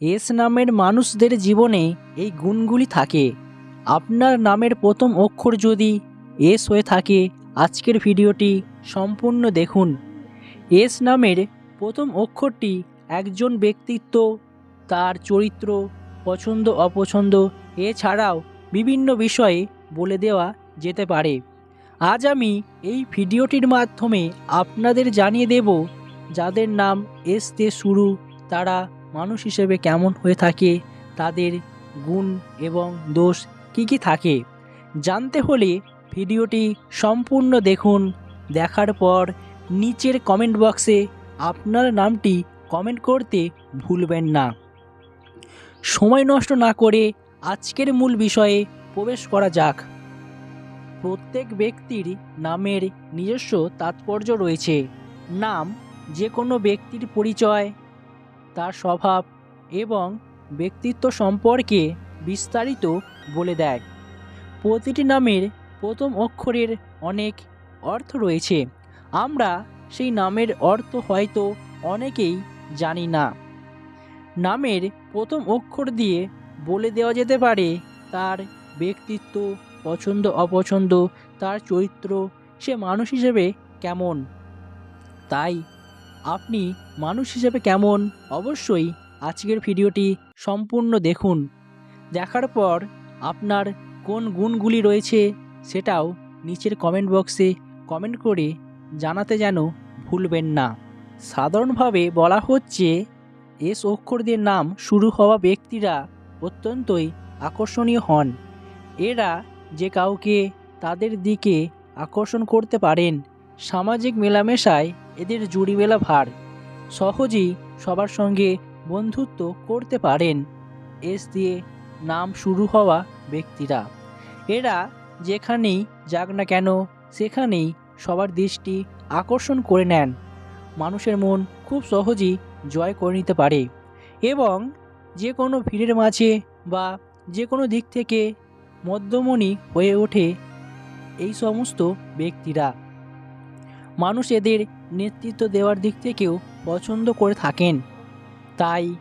S নামের মানুষদের জীবনে এই গুণগুলি থাকে। আপনার নামের প্রথম অক্ষর যদি এস হয়ে থাকে, আজকের ভিডিওটি সম্পূর্ণ দেখুন। এস নামের প্রথম অক্ষরটি একজন ব্যক্তিত্ব, তার চরিত্র, পছন্দ, অপছন্দ এছাড়াও বিভিন্ন বিষয়ে বলে দেওয়া যেতে পারে। আজ আমি এই ভিডিওটির মাধ্যমে আপনাদের জানিয়ে দেব যাদের নাম এস দিয়ে শুরু, তারা মানুষ হিসেবে কেমন হয়ে থাকে, তাদের গুণ এবং দোষ কী কী থাকে, জানতে হলে ভিডিওটি সম্পূর্ণ দেখুন। দেখার পর নিচের কমেন্ট বক্সে আপনার নামটি কমেন্ট করতে ভুলবেন না। সময় নষ্ট না করে আজকের মূল বিষয়ে প্রবেশ করা যাক। প্রত্যেক ব্যক্তির নামের নিজস্ব তাৎপর্য রয়েছে। নাম যে কোনো ব্যক্তির পরিচয় তার স্বভাব এবং ব্যক্তিত্ব সম্পর্কে বিস্তারিত বলে দেয়। প্রতিটি নামের প্রথম অক্ষরের অনেক অর্থ রয়েছে। আমরা সেই নামের অর্থ হয়তো অনেকেই জানি না। নামের প্রথম অক্ষর দিয়ে বলে দেওয়া যেতে পারে তার ব্যক্তিত্ব, পছন্দ, অপছন্দ, তার চরিত্র, সে মানুষ হিসেবে কেমন। তাই আপনি মানুষ হিসেবে কেমন? অবশ্যই আজকের ভিডিওটি সম্পূর্ণ দেখুন। দেখার পর আপনার কোন গুণগুলি রয়েছে সেটাও নিচের কমেন্ট বক্সে কমেন্ট করে জানাতে যেন ভুলবেন না। সাধারণভাবে বলা হচ্ছে এস অক্ষর দিয়ে নাম শুরু হওয়া ব্যক্তিরা অত্যন্তই আকর্ষণীয় হন। এরা যে কাউকে তাদের দিকে আকর্ষণ করতে পারেন সামাজিক মেলামেশায় এদের জুড়ি মেলা ভার। সহজেই সবার সঙ্গে বন্ধুত্ব করতে পারেন। এস দিয়ে নাম শুরু হওয়া ব্যক্তিরা। এরা যেখানেই যাক না কেন, সেখানেই সবার দৃষ্টি আকর্ষণ করে নেন। মানুষের মন খুব সহজেই জয় করে নিতে পারে। এবং যে কোনো ভিড়ের মাঝে বা যে কোনো দিক থেকে মধ্যমণি হয়ে ওঠে এই সমস্ত ব্যক্তিরা। মানুষ এদের নেতৃত্ব দেওয়ার দিক থেকেও পছন্দ করে থাকেন। তাই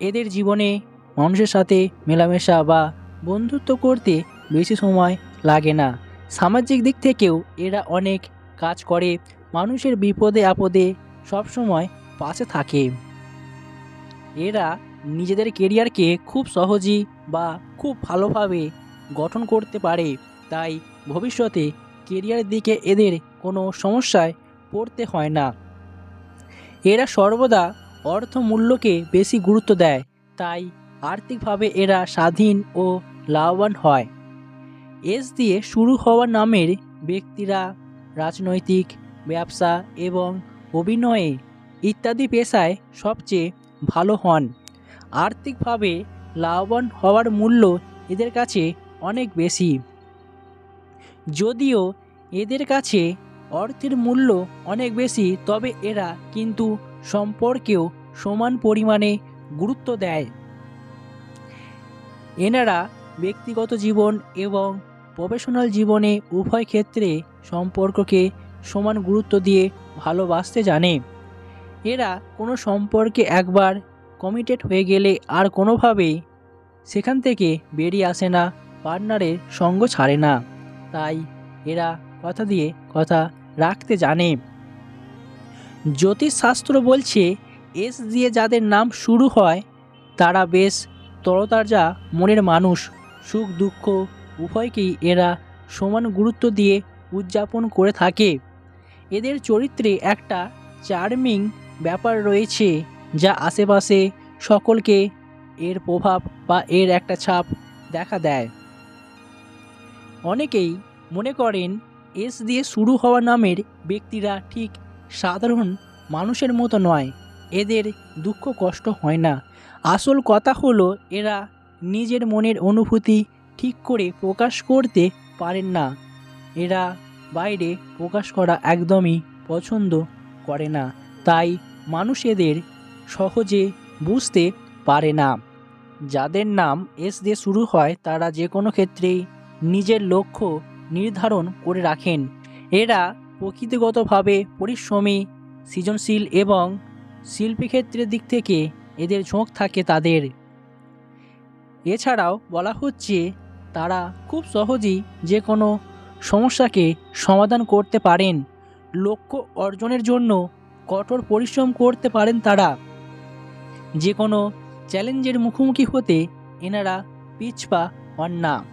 এদের জীবনে মানুষের সাথে মেলামেশা বা বন্ধুত্ব করতে বেশি সময় লাগে না। সামাজিক দিক থেকেও এরা অনেক কাজ করে, মানুষের বিপদে আপদে সবসময় পাশে থাকে। এরা নিজেদের কেরিয়ারকে খুব সহজেই বা খুব ভালোভাবে গঠন করতে পারে। তাই ভবিষ্যতে কেরিয়ারের দিকে এদের কোনো সমস্যায় পড়তে হয় না। এরা সর্বদা অর্থ মূল্যকে বেশি গুরুত্ব দেয়, তাই আর্থিকভাবে এরা স্বাধীন ও লাভবান হয়। এস দিয়ে শুরু হওয়া নামের ব্যক্তিরা রাজনৈতিক, ব্যবসা এবং অভিনয়ে ইত্যাদি পেশায় সবচেয়ে ভালো হন। আর্থিকভাবে লাভবান হওয়ার মূল্য এদের কাছে অনেক বেশি। যদিও এদের কাছে অর্থের মূল্য অনেক বেশি, তবে এরা কিন্তু সম্পর্কেও সমান পরিমাণে গুরুত্ব দেয়। এনারা ব্যক্তিগত জীবন এবং প্রফেশনাল জীবনে উভয় ক্ষেত্রে সম্পর্ককে সমান গুরুত্ব দিয়ে ভালোবাসতে জানে। এরা কোনো সম্পর্কে একবার কমিটেড হয়ে গেলে আর কোনোভাবেই সেখান থেকে বেরিয়ে আসে না পার্টনারের সঙ্গ ছাড়ে না। তাই এরা কথা দিয়ে কথা রাখতে জানে। জ্যোতিষশাস্ত্র বলছে, এস দিয়ে যাদের নাম শুরু হয়, তারা বেশ তরতাজা মনের মানুষ। সুখ, দুঃখ উভয়কেই এরা সমান গুরুত্ব দিয়ে উদযাপন করে থাকে। এদের চরিত্রে একটা চার্মিং ব্যাপার রয়েছে, যা আশেপাশে সকলকে এর প্রভাব বা এর একটা ছাপ দেখা দেয়। অনেকেই মনে করেন এস দিয়ে শুরু হওয়া নামের ব্যক্তিরা ঠিক সাধারণ মানুষের মতো নয়। এদের দুঃখ কষ্ট হয় না। আসল কথা হলো, এরা নিজের মনের অনুভূতি ঠিক করে প্রকাশ করতে পারেন না। এরা বাইরে প্রকাশ করা একদমই পছন্দ করে না। তাই মানুষ এদের সহজে বুঝতে পারে না। যাদের নাম এস দিয়ে শুরু হয়, তারা যে কোনো ক্ষেত্রেই নিজের লক্ষ্য নির্ধারণ করে রাখেন। এরা প্রকৃতিগতভাবে পরিশ্রমী, সৃজনশীল এবং শিল্পী ক্ষেত্রের দিক থেকে এদের ঝোঁক থাকে তাদের। এছাড়াও বলা হচ্ছে, তারা খুব সহজেই যে কোনো সমস্যাকে সমাধান করতে পারেন। লক্ষ্য অর্জনের জন্য কঠোর পরিশ্রম করতে পারেন তারা। যে কোনো চ্যালেঞ্জের মুখোমুখি হতে এনারা পিছপা হন না।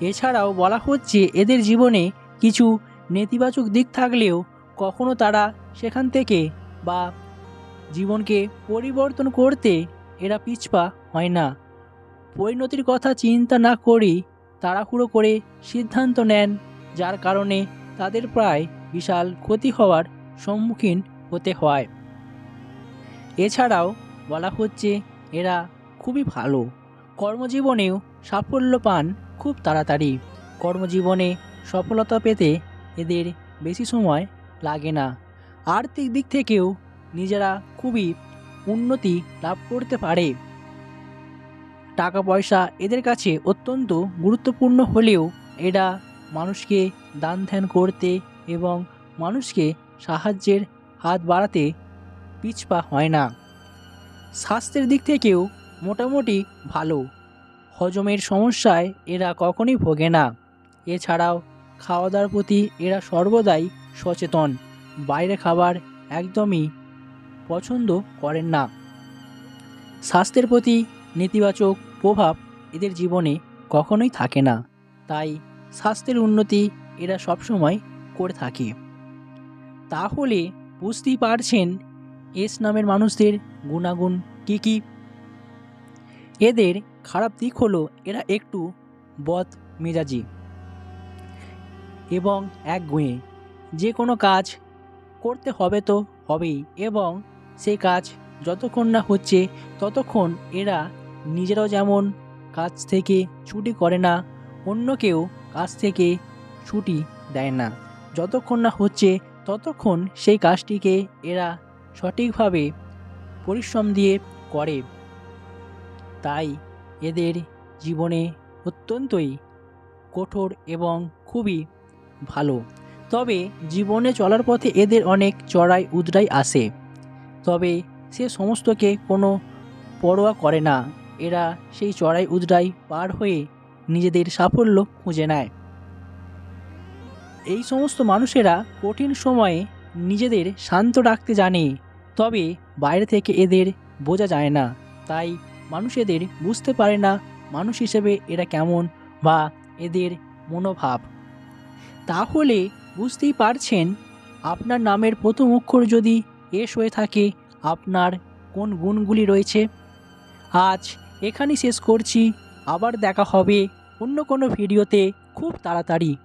এছাড়াও বলা হচ্ছে এদের জীবনে কিছু নেতিবাচক দিক থাকলেও কখনো তারা সেখান থেকে বা জীবনকে পরিবর্তন করতে এরা পিছপা হয় না। পরিণতির কথা চিন্তা না করেই তাড়াহুড়ো করে সিদ্ধান্ত নেন, যার কারণে তাদের প্রায় বিশাল ক্ষতি হওয়ার সম্মুখীন হতে হয়। এছাড়াও বলা হচ্ছে এরা খুবই ভালো, কর্মজীবনেও সাফল্য পান খুব তাড়াতাড়ি। কর্মজীবনে সফলতা পেতে এদের বেশি সময় লাগে না। আর্থিক দিক থেকেও নিজেরা খুবই উন্নতি লাভ করতে পারে। টাকা পয়সা এদের কাছে অত্যন্ত গুরুত্বপূর্ণ হলেও এরা মানুষকে দান ধ্যান করতে এবং মানুষকে সাহায্যের হাত বাড়াতে পিছপা হয় না। স্বাস্থ্যের দিক থেকেও মোটামুটি ভালো। হজমের সমস্যায় এরা কখনোই ভোগে না। এছাড়াও খাওয়া দাওয়ার প্রতি এরা সর্বদাই সচেতন। বাইরে খাবার একদমই পছন্দ করেন না। স্বাস্থ্যের প্রতি নেতিবাচক প্রভাব এদের জীবনে কখনোই থাকে না। তাই স্বাস্থ্যের উন্নতি এরা সবসময় করে থাকে। তাহলে বুঝতেই পারছেন এস নামের মানুষদের গুণাগুণ কী কী? এদের খারাপ দিক হলো এরা একটু বদ মেজাজি এবং একগুঁয়ে। যে কোনো কাজ করতে হবে তো হবেই এবং সেই কাজ যতক্ষণ না হচ্ছে ততক্ষণ এরা নিজেরাও যেমন কাজ থেকে ছুটি করে না, অন্য কেউ কাজ থেকে ছুটি দেয় না। যতক্ষণ না হচ্ছে ততক্ষণ সেই কাজটিকে এরা সঠিকভাবে পরিশ্রম দিয়ে করে। তাই এদের জীবনে অত্যন্তই কঠোর এবং খুবই ভালো। তবে জীবনে চলার পথে এদের অনেক চড়াই উদরাই আসে। তবে সে সমস্তকে কোনো পরোয়া করে না। এরা সেই চড়াই উদরাই পার হয়ে নিজেদের সাফল্য খুঁজে নেয়। এই সমস্ত মানুষেরা কঠিন সময়ে নিজেদের শান্ত রাখতে জানে, তবে বাইরে থেকে এদের বোঝা যায় না। তাই মানুষ এদের বুঝতে পারে না মানুষ হিসেবে এরা কেমন বা এদের মনোভাব। তাহলে বুঝতেই পারছেন, আপনার নামের প্রথম অক্ষর যদি এস হয়ে থাকে, আপনার কোন গুণগুলি রয়েছে? আজ এখানেই শেষ করছি, আবার দেখা হবে অন্য কোনো ভিডিওতে খুব তাড়াতাড়ি।